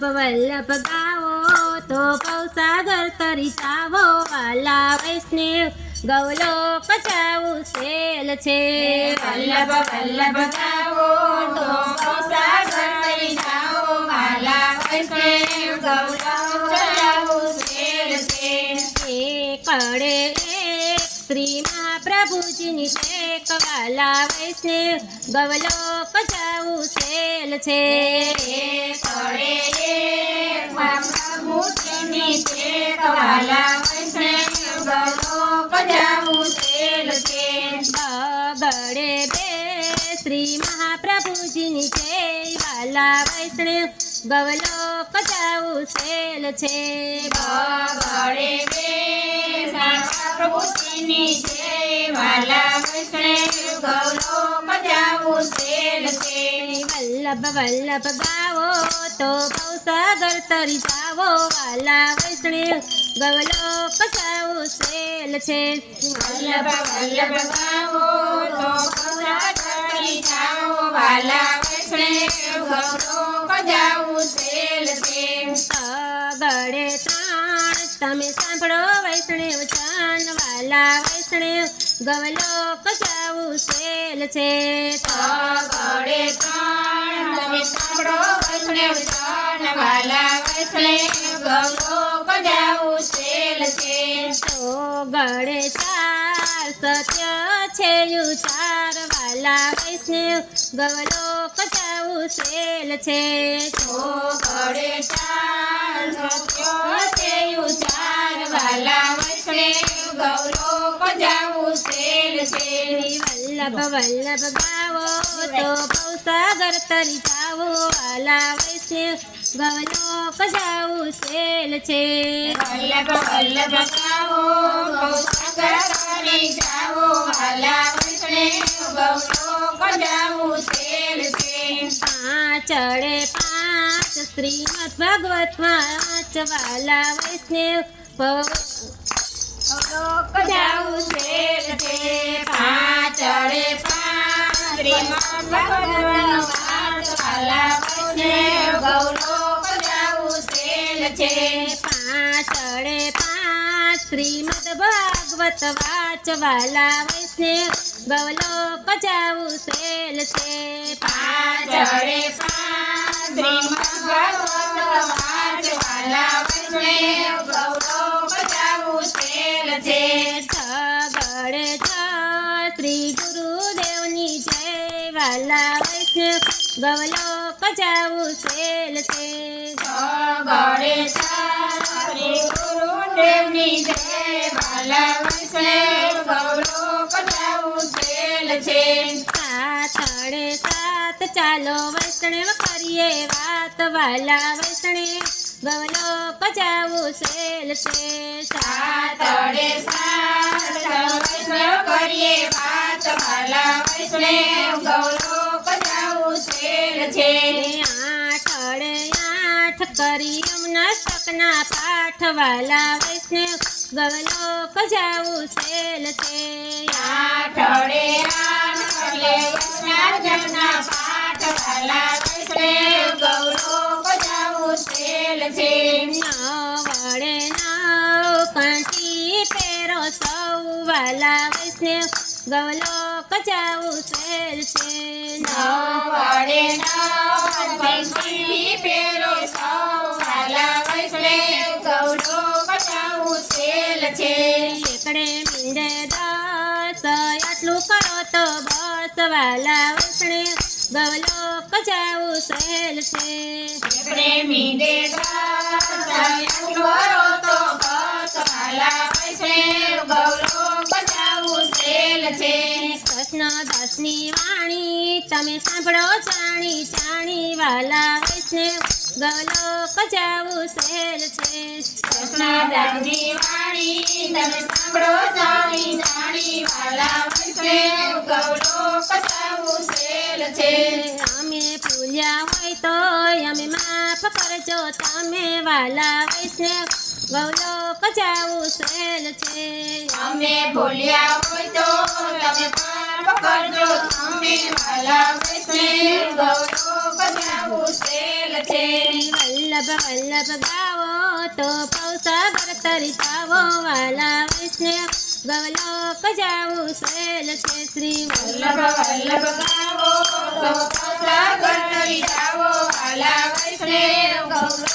વલ્લભ વલ્લભ ગાવો તો પૌસાગર તરી જાવો વાલા વૈષ્ણવ ગૌલો જાવું સેલ છે. વલ્લભ વલ્લભ ગાવો તો સાગર તરી જાઓ વાલા વૈષ્ણવ ગૌલો ચડાવું સેલ છે. એક સ્ત્રીમાં પ્રભુજીની ટેક વાલા છે. ગૌલોક પજાવું સેલ છે. પ્રભુજીની છે બે શ્રી મહાપ્રભુજીની જય વાલા વૈષ્ણવ ગવલોક જાવું સેલ છે. બગડે બે પ્રભુજીની જય વાલા વૈષ્ણવ જાવું શેર છે. વલ્લભ વલ્લભ ગાવો તો બહુ સાગર તરી જાવો. વાલા વૈષ્ણવ ગવલોક જાવું સેલ છે. વલ્લભ વલ્લભ ગાવો તો ભવ સાગર તરી જાવો વાલા વૈષ્ણવ ત્રણ તમે સાંભળો વૈષ્ણવ વાલા વૈષ્ણવ ગવલો કજાવું સેલ છે. ગળે ત્રણ તમે સાંભળો વૈષ્ણવ જન વાલા વૈષ્ણવ ગૌરવ જાવું શેર છે. તો ગળે ચાર સત્ય છે ચાર વાલા વૈષ્ણવ ગવલો જાવું સેલ છે સત્ય છે વલ્લભ વલ્લભ ગાવો તો બહુ સાગર તરી પાવો વાલા વૈષ્ણવ ગવલોક જાવું સેલ છે. વલ્લભ વલ્લભ ગાવો ગૌસાગર તરી જાવો વાલા વૈષ્ણવ ગૌરવ જાવું સેલ પાંચડે પાંચ શ્રીમદ ભગવત પાંચ વાલા વૈષ્ણવ ભવ- ગૌરવ જાવું શેર છે પાંચ શ્રીમદ ભગવાન પાંચ વાલા વૈષ્ણવ ગૌલોક જાવું છે પાંચડે પાંચ શ્રીમદ ભાગવત વાચ વાલા વૈષ્ણવ ગૌલોક જાવું સેલ છે છે છગડે છ શ્રી ગુરુદેવની જય વાલા વૈષ્ણવ ગવલોક જાવું સેલ છે. ગળે શ્રી ગુરુદેવની જય વાલા વૈષ્ણવ ગૌરવ જાવું શેર છે. સાતડે સાત ચાલો વૈષ્ણવ કરીએ વાત વાલા વૈષ્ણવ ગવલોક પચાવું સેલ છે સાતડે સાત કરીએ વાત વાલા વૈષ્ણવ ગૌરવ પચાવું સેલ છે. આઠડે આઠ કરી અમના પાઠ વાલા વૈષ્ણવ ગવલો પજાવું સેલ છે. આઠડે આઠ કરીએ વૈષ્ણવજનના પાઠ વાલા વૈષ્ણવ વાલા વૈષ્ણવ ગવલો કચાવું સેલ છે. નવડે નવ પંચમી પેરો સૌ વાલા વૈષ્ણવ ગૌરવ જાવું શેર છે. એકડે મીંડે દસ આટલું કરો તો બસ. વાલા વૈષ્ણવ ગવલો કચાવું સેલ છે. આપણે મીંડે દસ કરો તો બસ. વાલા વૈષ્ણવ ગૌરવ જાવું શેર છે. કૃષ્ણ દાસની વાણી તમે સાંભળો જાણી ચાણી વાલા વૈષ્ણવ ગવલોક કજાવું સેલ છે. કૃષ્ણદાસની વાણી તમે સાંભળો ચાણી ચાણી વાલા વૈષ્ણવ ગૌરવ કજાવું શેર છે. અમે પૂજા હોય તો અમે માફ કરજો તમે વાલા વૈષ્ણવ ગૌલોક જાવું સેલ છે અમે ભૂલ્યા હોય તો તમે પાપ કરજો. અમે વાલા વૈષ્ણવ જાવું સેલ છે. વલ્લભ વલ્લભ ગાવો તો પૌસાગર તરી જાવો વાલા વૈષ્ણવ ગવલોક જાવું શેલ છે. શ્રી વલ્લભ વલ્લભ ગાવો તો સાગર તરી જાવો વાલા વૈષ્ણવ ગૌરવ